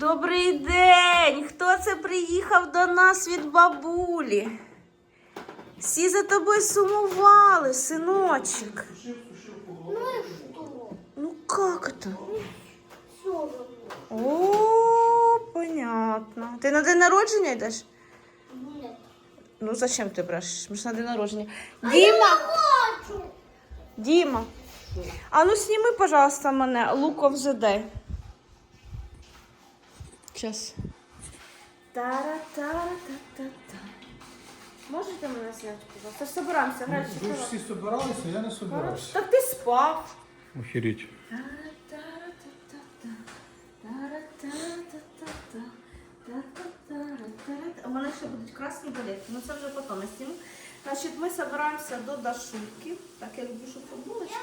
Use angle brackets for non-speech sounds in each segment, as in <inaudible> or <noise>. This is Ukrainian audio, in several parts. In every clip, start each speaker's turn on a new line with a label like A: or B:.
A: Добрий день! Хто це приїхав до нас від бабулі? Всі за тобою сумували, синочок.
B: Ну и что?
A: Ну як это? О, понятно. Ти на день народження йдеш?
B: Нет.
A: Ну зачем ти брешеш? Ми ж на день народження. Діма! Діма! А ну сніми, пожалуйста, мене луков ЗД. Сейчас. Тара-тара-та-та-та. Можете мене зняти, пожалуйста? Собираємося, грати.
C: Ви ж всі собиралися, я не собирався.
A: Так ти спав.
C: Охеріть.
A: У мене ще будуть красні балетки, ну це вже потім. Значить, ми збираємося до Дашульки. Так, я люблю, щоб футболочка.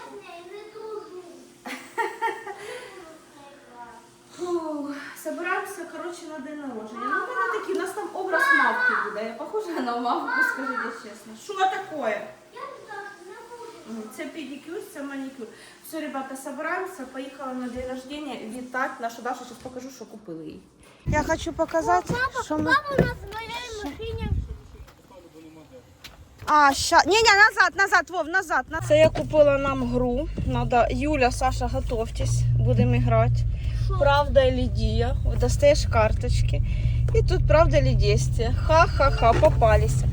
A: Фу, Собираємося, коротше, на день народження. Ну, у мене такий, у нас там образ мавки буде. Я похожа на мавку, скажіть чесно. Що таке? Це педикюр, це манікюр. Все, ребята, собираемся, поїхали на день рождения вітати нашу Дашу. Зараз покажу, що купили їй. Я хочу показати, що ми...
B: Папа у нас в моей машине.
A: А, ща... Ні, ні, назад, назад, Вов, назад. на- Це я купила нам гру. Надо... Юля, Саша, готовтесь. Будемо грати. Правда или дія. Достаєш карточки. І тут правда или действие. Ха-ха-ха, попалися.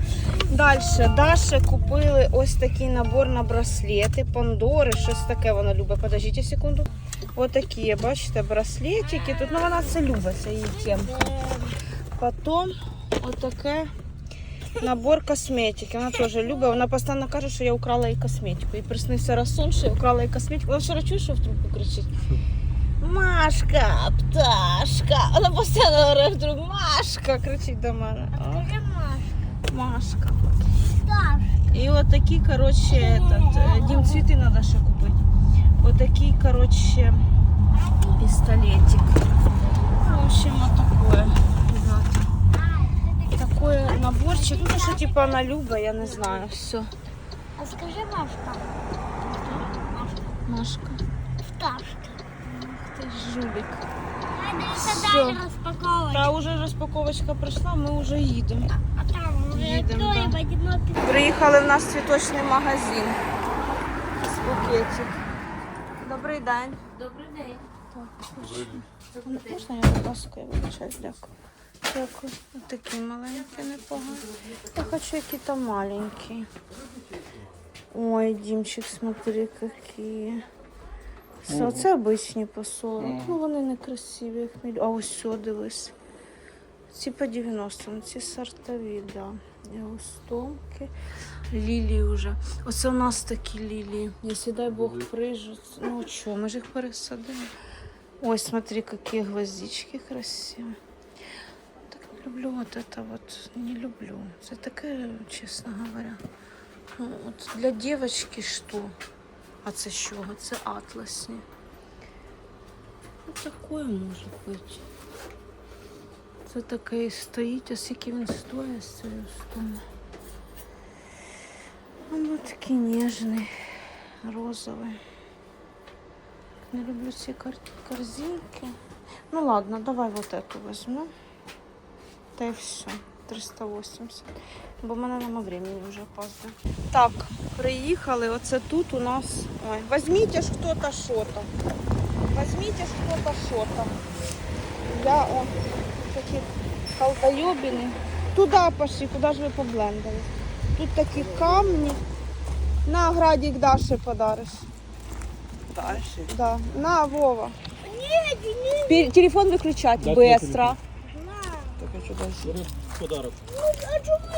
A: Дальше Даше купили ось такий набор на браслети, пандори, щось таке вона любить. Подождіть секунду. Ось такі, бачите, браслетики. Тут ну, вона це любить, це її темка. Потім отаке набор косметики. Вона теж любить. Вона постійно каже, що я украла їй косметику. І приснився раз сон, що я украла їй косметику. Вона вчора чує, що в трубку кричить. Машка, пташка. Вона постійно говорить вдруг Машка, кричить до мене. О,
B: Скажи, Маша.
A: Машка.
B: Даш.
A: І от такі, коротше, этот, е, дім цвіти треба ще купити. От такий, коротше, пістолетик. В общем, вот такое. ребята. Такой наборчик. Ну, що типа она любить, я не знаю. Все.
B: А скажи, Машка.
A: Машка.
B: Пташка.
A: Ти ж жулик.
B: Надо
A: Всё.
B: еще дальше распаковывать.
A: Та вже розпаковочка пройшла, ми вже їдемо.
B: А там уже
A: Едем,
B: кто
A: да.
B: в одинокий.
A: Приїхали в нас цвіточний магазин. З букетик. Добрий день.
B: Добрый день.
A: Можна я будь ласка, я вибачаюсь, дякую. Дякую. Ось такі маленькі, непогані. Я хочу які-то маленькі. Ой, Дімчик, смотри, які. Все, це обичні по 40. Ну вони не красиві, як міль. А ось все, дивись. Ці по 90, ну ці сортові, да. І густомки. Лілії вже. Оце у нас такі лілії. Якщо дай Бог прижуть. Ну що, ми ж їх пересадимо. Ой, смотри, какие гвоздички красивые. Так не люблю вот это вот, не люблю. Это такое, честно говоря. Ну, от для девочки что? А це що? Це атласні. Ну, такое може бути. Це таке стоїть, а скільки він стоїть з цією. Воно такий ніжний, розовий. Не люблю ці кар- корзинки. Ну ладно, давай вот эту возьму. Та й все. 380. Бо в мене нема времени вже опаздую. Так, приїхали. Оце тут у нас. Ой, возьмите ж хто-то що-то. Возьмите ж хто-то що-то. Я о, такі колдойобіни. Туда пошли, куди ж ви поблендали. Тут такі камні. На градик Даші подариш.
C: Дальше.
A: Да. На, Вова.
B: Нет, нет.
A: Пер- телефон выключать
C: Дай
A: быстро.
C: Так, а що далі? Подарок.
B: А что мы?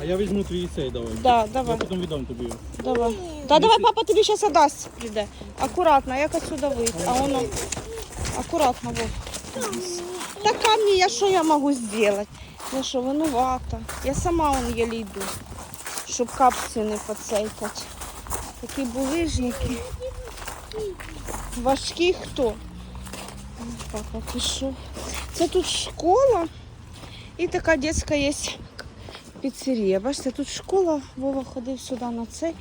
C: А я візьму твій цей давай.
A: Да,
C: Я потім віддам тобі його.
A: давай. Да, давай, папа тобі сейчас отдаст, прийде. Аккуратно, як отсюда вийти? А воно... Аккуратно, Вов. Та камні, я що я можу зробити? Я що, винувата. Я сама вон еле йду, щоб капці не поцейкати. Такі булижники. Важкі хто? Папа пішов. Це тут школа і така дитяча є піцерія. Бачите, тут школа, Вова ходив сюди на цей.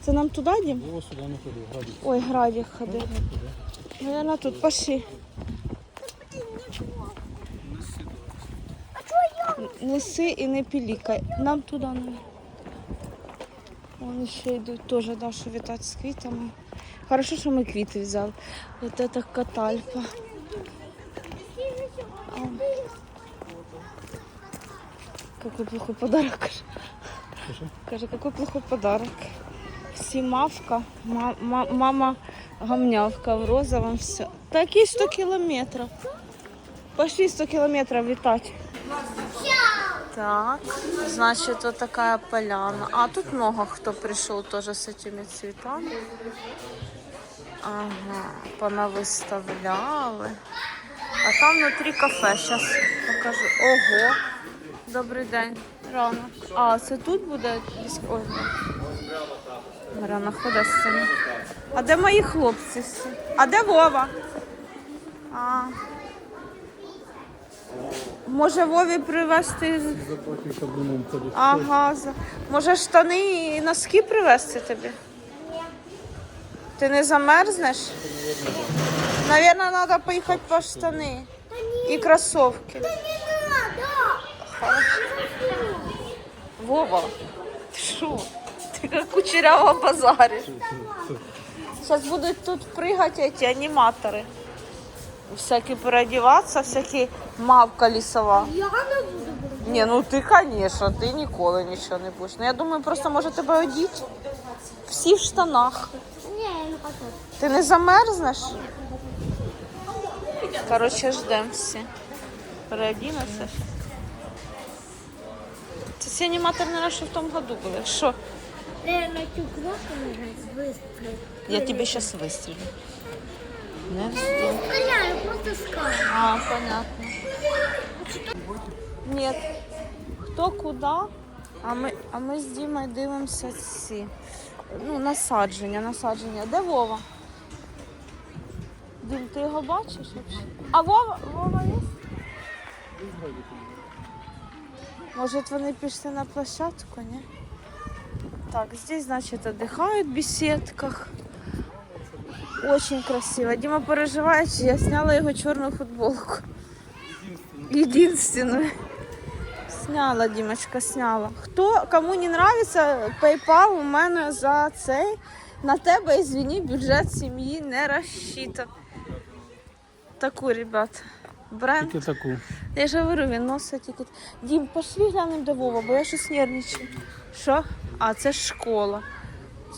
A: Це нам туди дім?
C: Вова сюди не ходив, градик.
A: Ой, Градік ходив. Наверное, тут пошли. Неси і не пілікай. Нам туди не. Вони ще йдуть теж Дашу вітати з квітами. Хорошо, що ми квіти взяли. Ось це катальпа. Какой плохой подарок. каже. Каже, какой плохой подарок. Всі мавка, ма- ма- мама гамнявка в розовом все. Такие 100 километров. Пошли 100 километров летать. Так, значит, вот такая поляна. А тут много кто пришел тоже с этими цветами. Ага, понавыставляли. А там внутри кафе. Сейчас покажу. Ого! Добрий день. Рано. А, це тут буде десь. Рано ходить з цим. А де мої хлопці? всі? А де Вова? А. Може Вові привезти.
C: Заплатив, щоб.
A: Ага. за- Може штани і носки привезти тобі? Ти не замерзнеш? Наверное, треба поїхати по штани і кросовки.
B: Не надо.
A: Вова, ти що? Ти як кучерява базариш. Зараз будуть тут пригати ці аніматори. Всякі переодіватися, всякі мавка лісова.
B: Я не буду.
A: Ні, ну ти, звісно, ти ніколи нічого не будеш. Ну я думаю, просто може тебе одіть. Всі в штанах.
B: Ні, я не хочу.
A: Ти не замерзнеш? Коротше, ждемо всі. Переодінемося. Це ці аніматори, наверное, ще в тому году були. Що?
B: Я на цю кнопку не вистрілю.
A: Я тебе сейчас выстрелю. Не вздумай.
B: не просто скажу.
A: А, понятно. Нет. Хто куди? А ми, а ми з Дімою дивимося ці. Ну, насадження, насадження. Де Вова? Дім, ти його бачиш? А Вова, Вова є? Може, вони пішли на площадку, ні? Так, здесь, значит, отдыхают в беседках. Очень красиво. Дима переживает, что я сняла его черную футболку. Единственную. Сняла, Дімочка, сняла. Хто, кому не нравится, PayPal у мене за цей. На тебе, извини, бюджет сім'ї не розчитан. Таку, ребят. Бренд.
C: Тільки таку.
A: Я ж говорю, він носить тільки. Дім, пошли глянемо до Вова, бо я щось нервничаю. Що? А, це ж школа.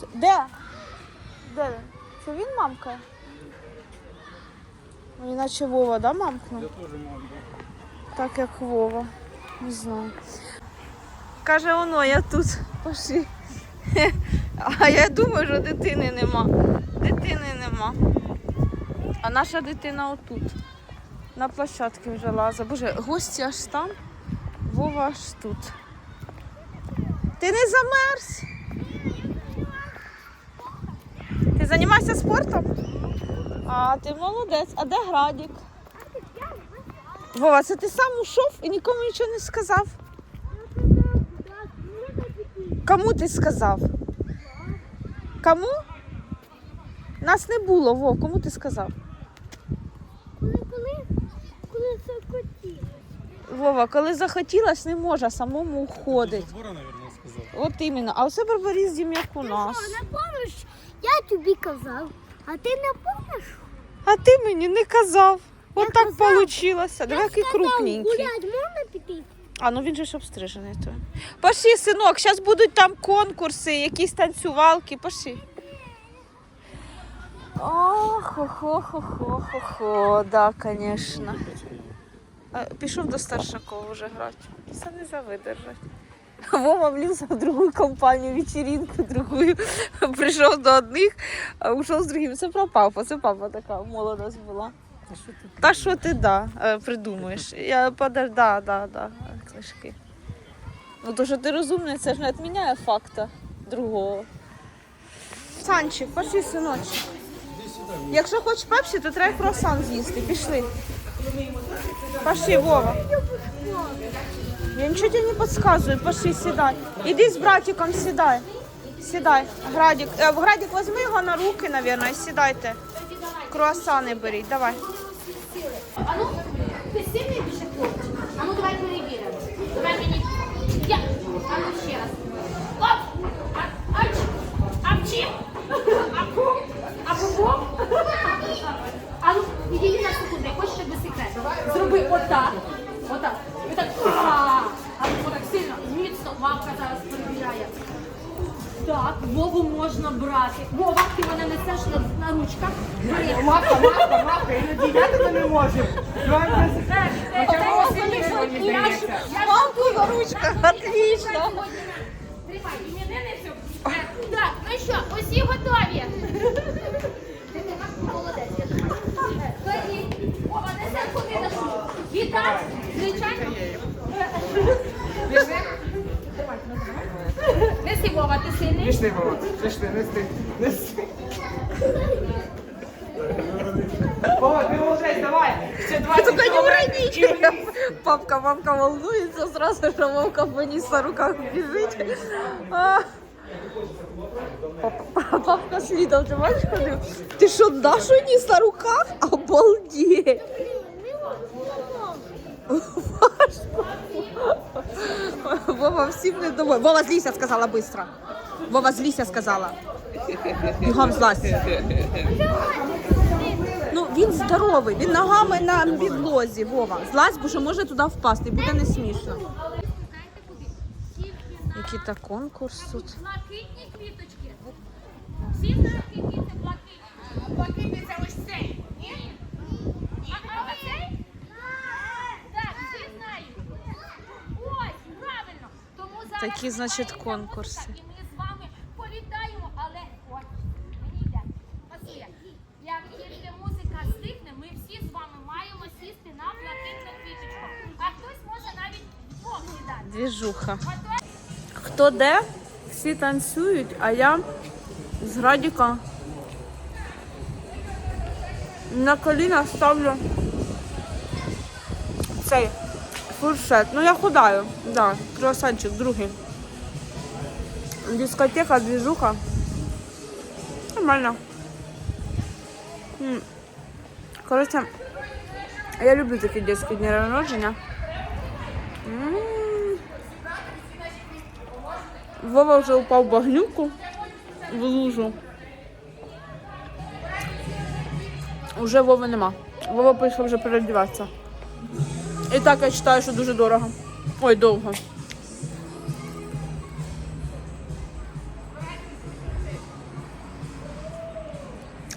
A: Це- Де? Де він? Це він мамкає? Ну, іначе Вова, да, мамкнув?
C: Я теж мав.
A: Так як Вова. Не знаю. Каже, воно, я тут. Пошли. <laughs> А я думаю, що дитини нема. Дитини нема. А наша дитина отут. На площадці вже лаза. Боже, гості аж там, Вова аж тут. Ти не замерз? Ти займаєшся спортом? А, ти молодець. А де Градік? Вова, це ти сам ушов і нікому нічого не сказав. Кому ти сказав? Кому? Нас не було, Вов, кому ти сказав?
B: Коли, коли, коли це хотів.
A: Вова, коли захотілось, не може самому уходить.
C: Забора, мабуть, сказав.
A: От іменно. А оце барбаріс Дім, як у нас.
B: Що, не помниш? Я тобі казав. А ти не помниш?
A: А ти мені не казав. От
B: Я
A: так
B: казав.
A: вийшло. Диви, який крупненький.
B: Гулять можна піти?
A: А ну він же ж обстрижений. То. Пошли, синок, зараз будуть там конкурси, якісь танцювалки. Пошли. Ох-хо-хо-хо-хо-хо, да, звісно. А, Пішов до Старшакова вже грати. Це не завидержать. <laughs> Вова вліз в другу компанію, вечеринку другу. <laughs> Прийшов до одних, а ушов з другим. Це про папу, це папа така молодость була. Та що ти да, е, придумаєш? Я подав, да, да, да, книжки. Ну то, що ти розумний, це ж не відміняє факта другого. Санчик, пошли, синочок. Якщо хочеш пепсі, то треба круасан з'їсти. Пішли. Пошли, Вова. Я ничего тебе не подсказываю. пошли, сідай. Іди з братиком, сідай. Сідай. Градик. Е, Градик, возьми його на руки, наверное, і сідайте. Круасани беріть, давай.
D: А ну, ти сильний більше хлопчик? А ну давай перевіримо. Ви отак, отак, ви так, а, отак сильно, міцно, мамка зараз перевіряє. Так, Вову можна брати. Вова, ти мене несеш на, на ручках. Бери.
E: Мавка, мавка, мавка, іноді я тебе не можу.
D: Е, е, е, я
E: здається.
D: я ж-
A: Мамку на ручках, отлично.
D: Тримай, іменинницю. Е, Так, ну що, усі готові? Молодець, я думаю. Е, Кладіть. Вова, неси куди дашу. Вітать, звичайно. Неси, Вова, ти сильний.
E: Пішли, Вова, пішли, нести, нести. Вова, ти молодець, давай. Ще 20
A: Только не уроните. Папка, мамка волнуется сразу, что Вовка вниз на руках бежит. А. Папа- Папка слідом, ты бачиш, ходив? Ти що, Дашу ніс на руках? Обалдеть. Вова всім не домой. Вова, злися, сказала быстро. Вова, злися, сказала. Бігом злазь. Ну, він здоровий, він ногами на підлозі, Вова. Злазь, бо що може туди впасти, буде не смішно. Який то конкурс тут.
D: Блакитні квіточки. Всі знають, які блакитні? Ось цей. Ні? Правильно. Тому зараз
A: Такі, значить, конкурси. Двіжуха. Хто де? Всі танцюють, а я з Градіка на коліна ставлю цей фуршет. Ну я худаю, да, круасанчик другий. Дискотека, двіжуха. Нормально. Коротше, я люблю такі дитячі дні народження. Вова вже упав багнюку в лужу. Уже Вови нема. Вова пішов вже переодіватися. І так я вважаю, що дуже дорого. Ой, довго.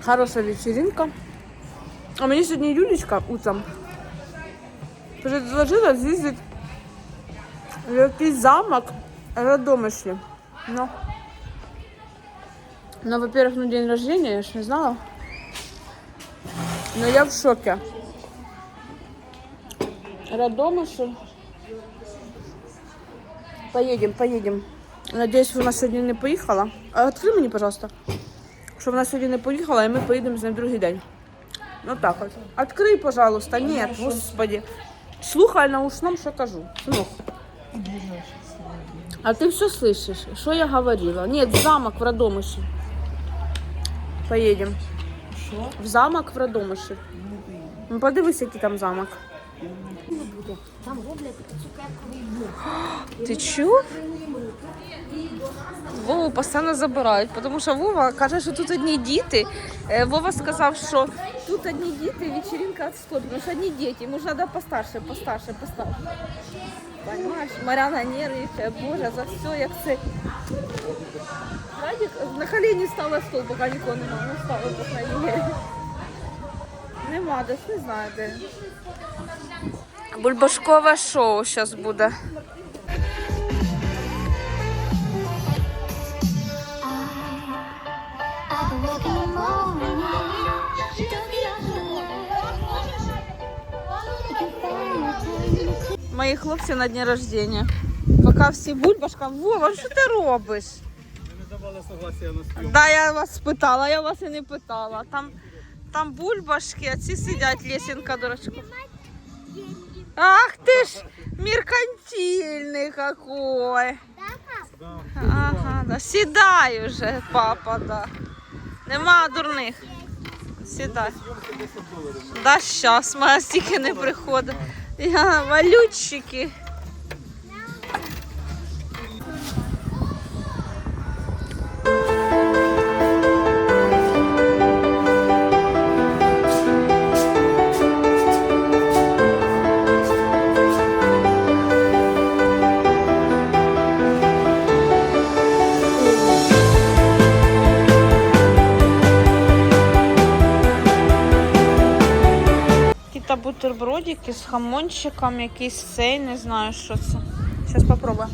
A: Хороша вечеринка. А мені сьогодні Юлічка утром предложила з'їздити в якийсь замок Радомишлі. Ну, ну, во-первых, ну день рождения, я ж не знала. Но я в шоке. Радомишль. Поедем, поедем. Надеюсь, вона сьогодні не поїхала. А відкрий мені, пожалуйста. Що вона сьогодні не поїхала, і ми поїдемо з нею в другий день. Ну так от. Открий, пожалуйста. Ні, господи. Слухай на ушном, що кажу. Слух. А ты все слышишь? Что я говорила? Нет, в замок в Радомыше. Поедем. В замок в Радомыше. Ну, подивись, який там замок.
B: Там роблять цукерковий бух. <gasps>
A: Ти чув? Вову постійно забирають, тому що Вова каже, що тут одні діти. Е, Вова сказав, що тут одні діти, вечеринка відстой, тому що одні діти, йому ж треба постарше, постарше, постарше. Понимаешь, Маряна нервничає, боже, за все, як це. Радик на коліні стала стол, поки нікого немає, ну стала по мірі. Нема, десь не знаю де. Бульбашкове шоу зараз буде. Мої хлопці на дні рождення. Поки всі бульбашка. Вова, що ти робиш?
C: Ви не давали согласия на зйомку.
A: Да, я вас спитала, я вас і не питала. Там, там бульбашки, а ці сидять лесенка дурачку. Ах ти ж меркантильний какой. Ага, да. Сідай уже, папа, да. Нема дурних. Сідай. Да, щас, моя стільки не приходить. <laughs> Я, валютчики. Бутербродики з хамончиком, якийсь цей, не знаю, що це. Зараз.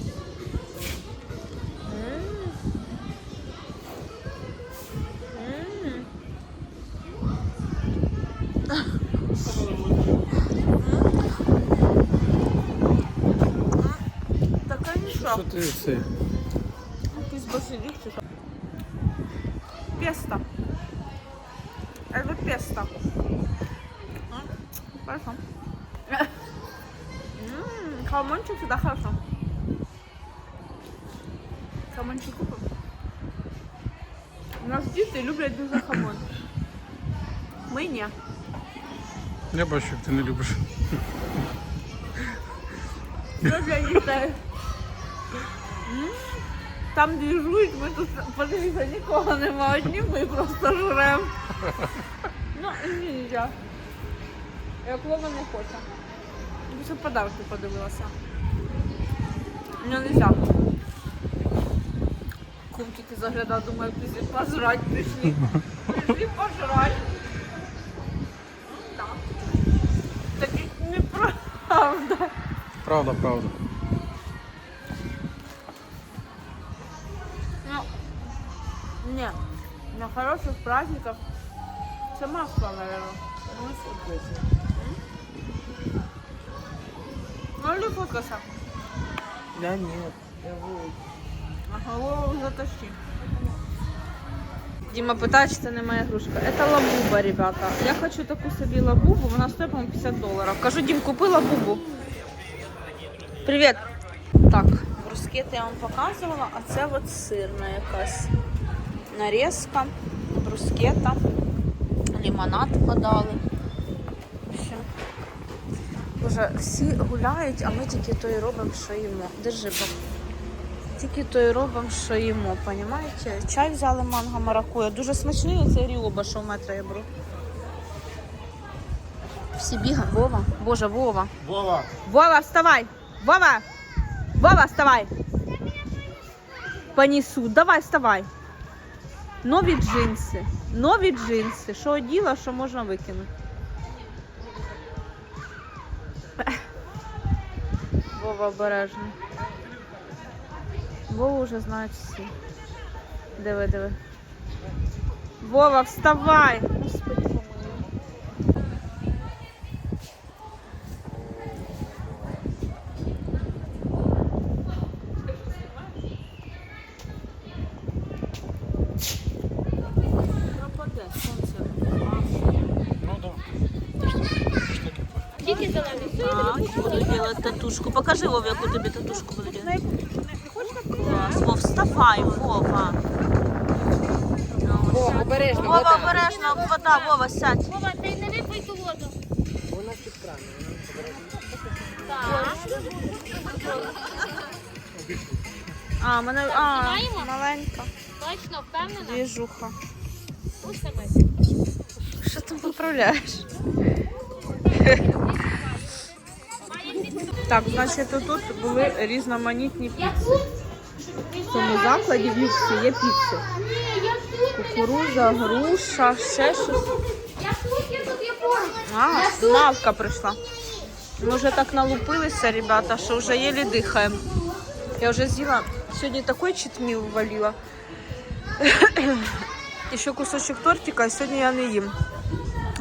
A: М. Таке нічого.
C: Що ти це?
A: Хамончик всегда хорошо. Хамончик купим. У нас діти люблять дуже хамон. Ми ні.
C: Я бачу, як ти не любиш.
A: Що для дітей? М, Там двіжують, ми тут подивіться, нікого нема, одні ми просто жрем. Ну, нельзя. Як Вова не хоче. Більше подарки подивилася. Ну, нельзя. Кум тільки заглядав, думаю, після пожрать прийшли. Прийшли пожрать. Ну, так. Так неправда.
C: Правда, правда.
A: Ну, не, на хороших праздниках це масло, наверное. Ну, или фокуса.
E: Да нет, я буду.
A: Ага, Вову затащи. Дима питає, чи це не моя игрушка. Это лабуба, ребята. Я хочу таку собі лабубу, вона стоїть, по 50 доларів. Кажу, Дім, купи лабубу. Привіт. Так, брускети я вам показувала, а це от сирна якась нарізка, брускета, лимонад подали. Боже, всі гуляють, а ми тільки то і робимо, що їмо. Держи, пап. Тільки то і робимо, що їмо, понімаєте? Чай взяли манго маракуя. Дуже смачний оцей ріоба, що в метро я беру. Всі бігають. Вова. Боже, Вова.
C: Вова!
A: Вова, вставай! Вова! Вова, вставай! Понесу. Давай, вставай. Нові джинси. Нові джинси. Що оділа, що можна викинути. Вова обережно. Вова вже знають всі. Диви, диви. Вова, вставай! Господи, помилуй. Пропаде сонце.
C: Ну да.
D: Тільки зелений.
A: Так, буду делать татушку. Покажи, Вов, яку тобі татушку буду делать. Клас. Вов, вставай, Вова.
E: О, обережно,
A: Вова,
E: вода.
A: обережно, вода, Вова, сядь.
D: Вова, ти не випий ту воду.
E: Вона під краном.
D: Так.
A: А, мене, а, маленька.
D: Точно, впевнена?
A: Двіжуха. Що ти поправляєш? Так, значить, тут були різноманітні піци. В цьому закладі в люксі є піци. Кукуруза, груша, ще щось. А, мавка прийшла. Ми вже так налупилися, ребята, що вже єлі дихаємо. Я вже з'їла. Сьогодні такий читміл ввалила. І ще кусочок тортика, а сьогодні я не їм.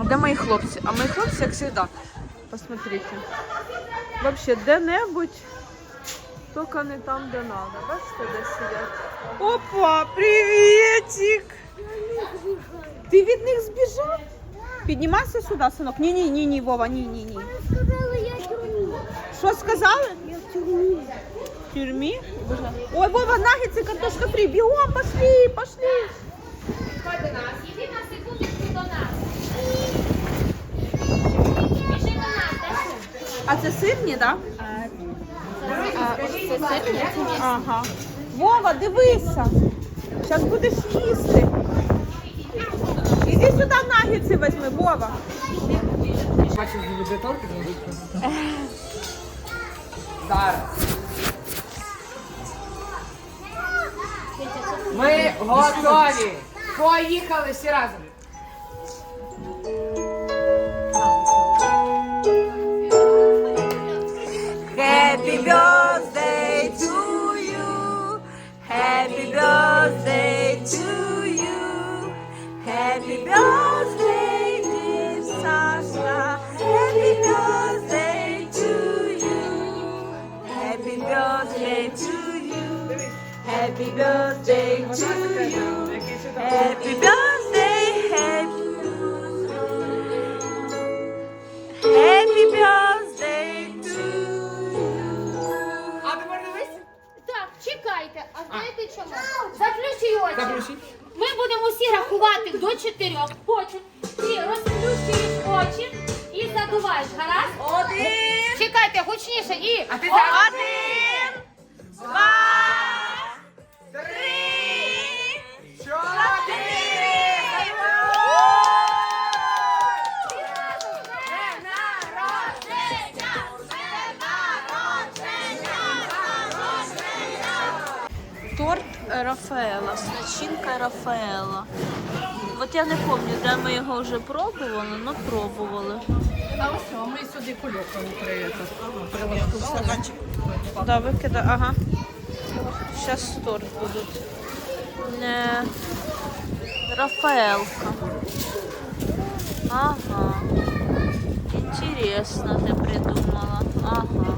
A: Де мої хлопці? А мої хлопці, як завжди, посмотрите. Взагалі, де-небудь, тільки не там, де треба. Бачите, де сидять. Опа, привітик! Ти від них збіжав? Піднімайся сюди, синок. Ні, ні, ні, ні, Вова, ні, ні, ні.
B: Сказали, я тюрмі.
A: Що сказали?
B: Я в тюрмі.
A: В тюрмі? Ой, Вова, нагідці, картошка фрі. Бігом, пошли, пошли.
D: Ходь до нас. Іди на секундочку до нас. Біжи до нас, Дашу.
A: А це сирні, так?
D: Це сирні?
A: Ага. Вова, дивися. Зараз будеш їсти. Іди сюди нагідці візьми, Вова.
E: Бачиш, не буде торти, Зараз. Ми готові. Поїхали всі разом.
A: Birthday to you. Happy birthday to you. Happy birthday, dear Sasha. Happy birthday to you. Happy birthday to you. Happy birthday to you. Happy birthday,
D: Заплющуй. Ми будемо всі рахувати до чотирьох. Потім ти розплющуєш очі і задуваєш. Гаразд?
A: Один,
D: Чекайте, гучніше і.
E: А ти зараз.
A: один, два, Рафаела. От я не пам'ятаю, де ми його вже пробували, але пробували.
F: А ось ми сюди кульоком
A: Да, викида, ага. Сейчас торт будуть. Не... Рафаелка. Ага. Интересно ти придумала. Ага.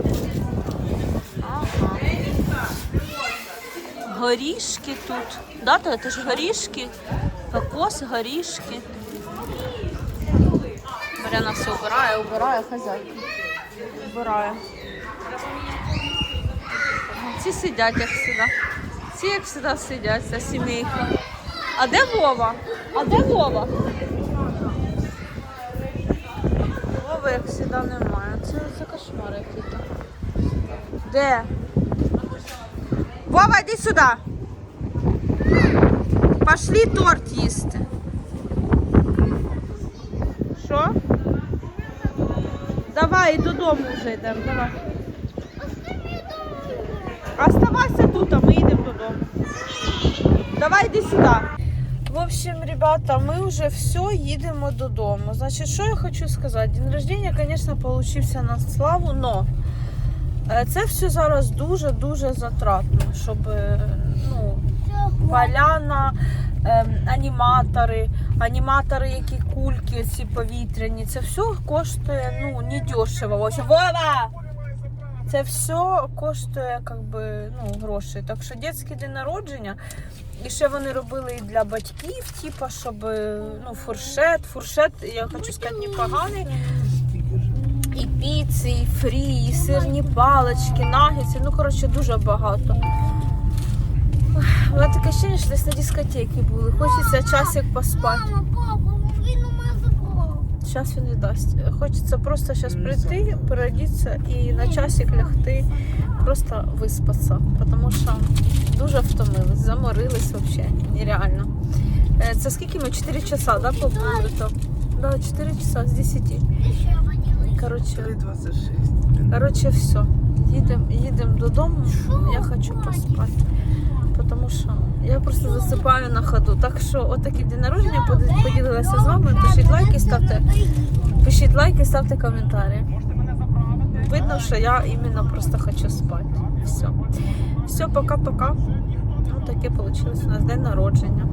A: Горішки тут. Да, це ж горішки. Кокос, горішки. Маряна все убирає, убирає хазяйка. Убирає. Ці сидять, як завжди. Ці, як завжди, сидять, ця сімейка. А де Вова? А де Вова? Вова, як завжди, немає. Це, це кошмар який-то. Де? Вова, йди сюди. Пошли торт їсти. Що? Давай, додому вже йдемо, давай. Оставайся тут, а ми йдемо додому. Давай йди сюди. В общем, ребята, ми вже все їдемо додому. Значить, що я хочу сказати? День рождения, звісно, получився на славу, но це все зараз дуже-дуже затратно, щоб е, ну, поляна, ем, аніматори, аніматори, які кульки, ці повітряні, це все коштує ну, не дешево. Вова! Це все коштує как би, ну, грошей. Так що дитячий день народження. І ще вони робили і для батьків, типу, щоб ну, фуршет. Фуршет, я хочу сказати, непоганий. І піци, і фрі, і сирні палички, нагетси. Ну, коротше, дуже багато. У мене таке ощущення, що десь на дискотеці були. Хочеться часик поспати.
B: Мама, папа, він у мене забрав.
A: Зараз він не дасть. Хочеться просто зараз прийти, переодітися і на часик лягти, просто виспатися. Тому що дуже втомились, заморились взагалі, нереально. Е, Це скільки ми? 4 часа, да, побули? Да, 4 часа з 10.
B: Водили.
A: Коротше, коротше, все. Їдемо їдем додому. Я хочу поспати. Тому що я просто засипаю на ходу. Так що отакий день народження поділилася з вами. Пишіть лайки, ставте, пишіть лайки, ставте коментарі. Видно, що я іменно просто хочу спати. Все. Все, пока-пока. Ну, таке вийшло у нас день народження.